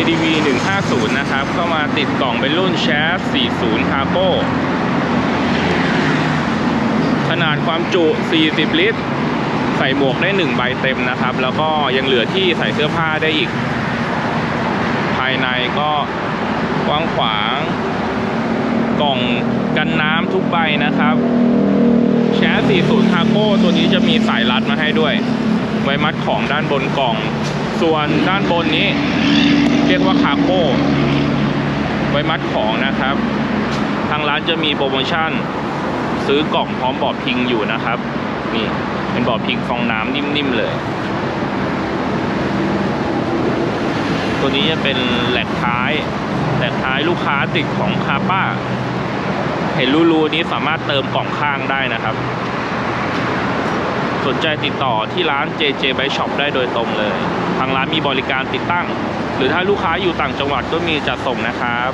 ADV 150 นะครับ ก็มาติดกล่องเป็นรุ่น Chas 40 Cargo ขนาดความจุ 40 ลิตร ใส่หมวกได้ 1 ใบเต็มนะครับ แล้วก็ยังเหลือที่ใส่เสื้อผ้าได้อีก ภายในก็กว้างขวาง กล่องกันน้ำทุกใบนะครับ แชส40 คาโก้ตัวนี้จะมีสายรัดมาให้ด้วย ไว้มัดของด้านบนกล่อง ส่วนด้านบนนี้ เรียกว่าคาโก้ไว้มัดของนะครับ ทางร้านจะมีโปรโมชั่น ซื้อกล่องพร้อมบอร์ดพิงอยู่นะครับนี่เป็นบอร์ดพิงฟองน้ำนิ่มๆเลย ตัวนี้จะเป็นแหลกท้ายแหลกท้ายลูกค้าติดของคาป้า เห็นรูๆนี้สามารถเติมกล่องข้างได้นะครับ สนใจติดต่อที่ร้าน JJ Bike Shop ได้โดยตรงเลย ทางร้านมีบริการติดตั้ง หรือถ้าลูกค้าอยู่ต่างจังหวัดก็มีจัดส่งนะครับ